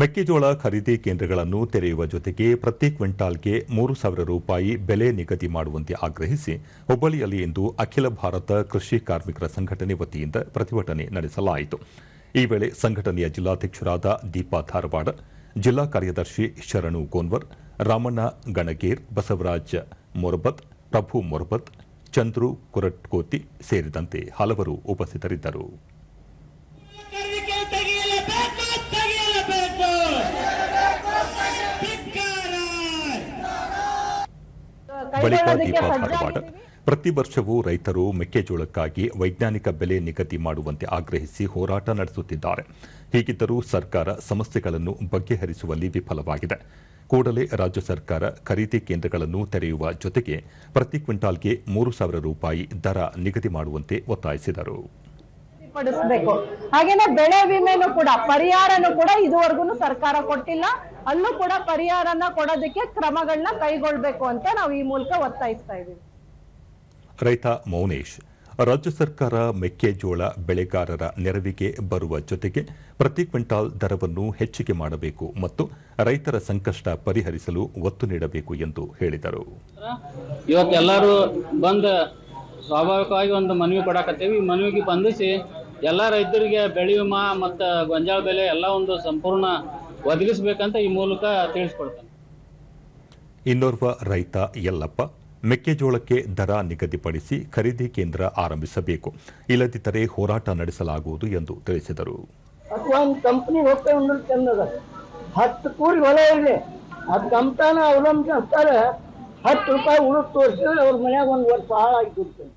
ಮೆಕ್ಕೆಜೋಳ ಖರೀದಿ ಕೇಂದ್ರಗಳನ್ನು ತೆರೆಯುವ ಜೊತೆಗೆ ಪ್ರತಿ ಕ್ವಿಂಟಾಲ್ಗೆ ಮೂರು ಸಾವಿರ ರೂಪಾಯಿ ಬೆಲೆ ನಿಗದಿ ಮಾಡುವಂತೆ ಆಗ್ರಹಿಸಿ ಹುಬ್ಬಳ್ಳಿಯಲ್ಲಿ ಇಂದು ಅಖಿಲ ಭಾರತ ಕೃಷಿ ಕಾರ್ಮಿಕರ ಸಂಘಟನೆ ವತಿಯಿಂದ ಪ್ರತಿಭಟನೆ ನಡೆಸಲಾಯಿತು. ಈ ವೇಳೆ ಸಂಘಟನೆಯ ಜಿಲ್ಲಾಧ್ಯಕ್ಷರಾದ ದೀಪಾ ಧಾರವಾಡ, ಜಿಲ್ಲಾ ಕಾರ್ಯದರ್ಶಿ ಶರಣು ಗೋನ್ವರ್, ರಾಮಣ್ಣ ಗಣಗೇರ್, ಬಸವರಾಜ್ ಮೊರಬತ್, ಪ್ರಭು ಮೊರಬತ್, ಚಂದ್ರು ಕುರಟ್ಕೋತಿ ಸೇರಿದಂತೆ ಹಲವರು ಉಪಸ್ಥಿತರಿದ್ದರು. ಬಳಿಕ ದೀಪಾ ಧಾರವಾಡ. ಪ್ರತಿ ವರ್ಷವೂ ರೈತರು ಮೆಕ್ಕೆಜೋಳಕ್ಕಾಗಿ ವೈಜ್ಞಾನಿಕ ಬೆಲೆ ನಿಗದಿ ಮಾಡುವಂತೆ ಆಗ್ರಹಿಸಿ ಹೋರಾಟ ನಡೆಸುತ್ತಿದ್ದಾರೆ. ಹೀಗಿದ್ದರೂ ಸರ್ಕಾರ ಸಮಸ್ಯೆಗಳನ್ನು ಬಗೆಹರಿಸುವಲ್ಲಿ ವಿಫಲವಾಗಿದೆ. ಕೂಡಲೇ ರಾಜ್ಯ ಸರ್ಕಾರ ಖರೀದಿ ಕೇಂದ್ರಗಳನ್ನು ತೆರೆಯುವ ಜೊತೆಗೆ ಪ್ರತಿ ಕ್ವಿಂಟಾಲ್ಗೆ ಮೂರು ಸಾವಿರ ರೂಪಾಯಿ ದರ ನಿಗದಿ ಮಾಡುವಂತೆ ಒತ್ತಾಯಿಸಿದರು. ಪಡಿಸ್ಬೇಕು. ಹಾಗೇನೆ ಬೆಳೆ ವಿಮೆನೂ ಕೂಡ ಪರಿಹಾರನೂ ಕೂಡ ಇದುವರೆಗೂ ಸರ್ಕಾರ ಕೊಟ್ಟಿಲ್ಲ. ಅಲ್ಲೂ ಕೂಡ ಪರಿಹಾರನ ಕೊಡೋದಕ್ಕೆ ಕ್ರಮಗಳನ್ನ ಕೈಗೊಳ್ಬೇಕು ಅಂತ ನಾವು ಈ ಮೂಲಕ ಒತ್ತಾಯಿಸ್ತಾ ಇದ್ದೀವಿ. ರೈತ ಮೌನೇಶ್ ರಾಜ್ಯ ಸರ್ಕಾರ ಮೆಕ್ಕೆಜೋಳ ಬೆಳೆಗಾರರ ನೆರವಿಗೆ ಬರುವ ಜೊತೆಗೆ ಪ್ರತಿ ಕ್ವಿಂಟಾಲ್ ದರವನ್ನು ಹೆಚ್ಚಿಗೆ ಮಾಡಬೇಕು ಮತ್ತು ರೈತರ ಸಂಕಷ್ಟ ಪರಿಹರಿಸಲು ಒತ್ತು ನೀಡಬೇಕು ಎಂದು ಹೇಳಿದರು. ಇವತ್ತೆಲ್ಲರೂ ಬಂದು ಸ್ವಾಭಾವಿಕವಾಗಿ ಒಂದು ಮನವಿ ಕೊಡಾಕತ್ತೇವಿ. ಈ ಮನವಿಗೆ ಬಂಧಿಸಿ ಎಲ್ಲ ರೈತರಿಗೆ ಬೆಳೆ ವಿಮಾ ಮತ್ತ ಗೊಂಜಾಳ ಬೆಲೆ ಎಲ್ಲ ಒಂದು ಸಂಪೂರ್ಣ ಒದಗಿಸಬೇಕಂತ ಈ ಮೂಲಕ ತಿಳಿಸ್ಕೊಡ್ತಾನೆ. ಇನ್ನೋರ್ವ ರೈತ ಯಲ್ಲಪ್ಪ ಮೆಕ್ಕೆಜೋಳಕ್ಕೆ ದರ ನಿಗದಿಪಡಿಸಿ ಖರೀದಿ ಕೇಂದ್ರ ಆರಂಭಿಸಬೇಕು. ಇಲ್ಲದಿದ್ದರೆ ಹೋರಾಟ ನಡೆಸಲಾಗುವುದು ಎಂದು ತಿಳಿಸಿದರು. ಅಥವಾ ಒಂದು ಕಂಪ್ನಿ ಚಂದದ. ಹತ್ತು ಕೂರಿ ಹೊಲ ಇರಲಿ ಅದು ಕಂಪ್ತಾನ ಅವಲಂಬಿಸ್ತಾರೆ ಹತ್ತು ರೂಪಾಯಿ ಉಳಿದು ತೋರಿಸಿದ್ರೆ ಅವ್ರ ಮನ್ಯಾಗ ಒಂದು ವರ್ಷ ಹಾಳಾಗಿ ಕೂರ್ತೇನೆ